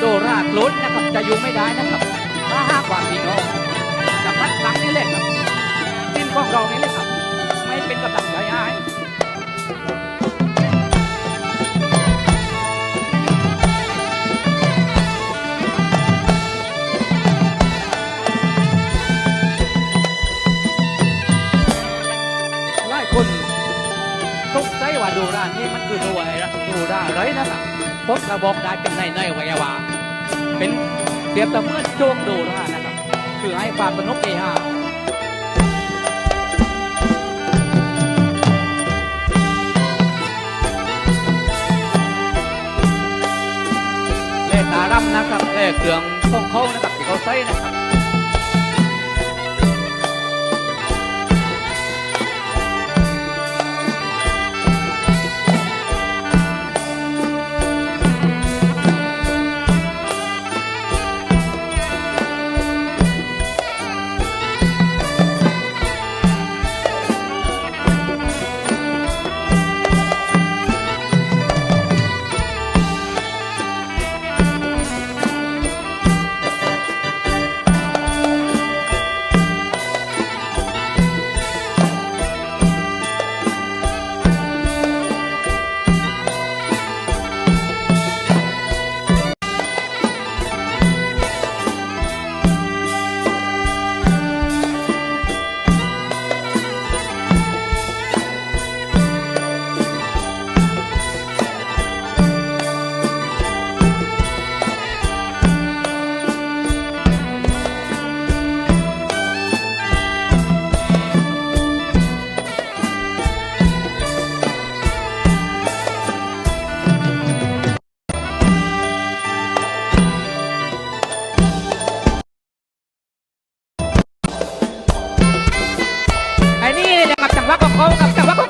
โดราดล้นนะครับจะอยู่ไม่ได้นะครับถ้าหากว่าพี่น้องจะพัดหลังนี่แหละครับสิ้นของเรานี่แหละครับ ไม่เป็นกับดักใหญ่คนานนี้มันคือตัวอะไรนะดูได้เลยนะครับผมกระบอกได้เป็นในในๆไว้ว่าเป็นเปรียบเสมือนโจงดูนะนนะครับ คือให้ความสนุกเอฮาเลตารำนะครับเลเครื่องของเขานะครับที่เขาใช้นะครับ จังหวะของเขากับจังหวะของเขาแล้ว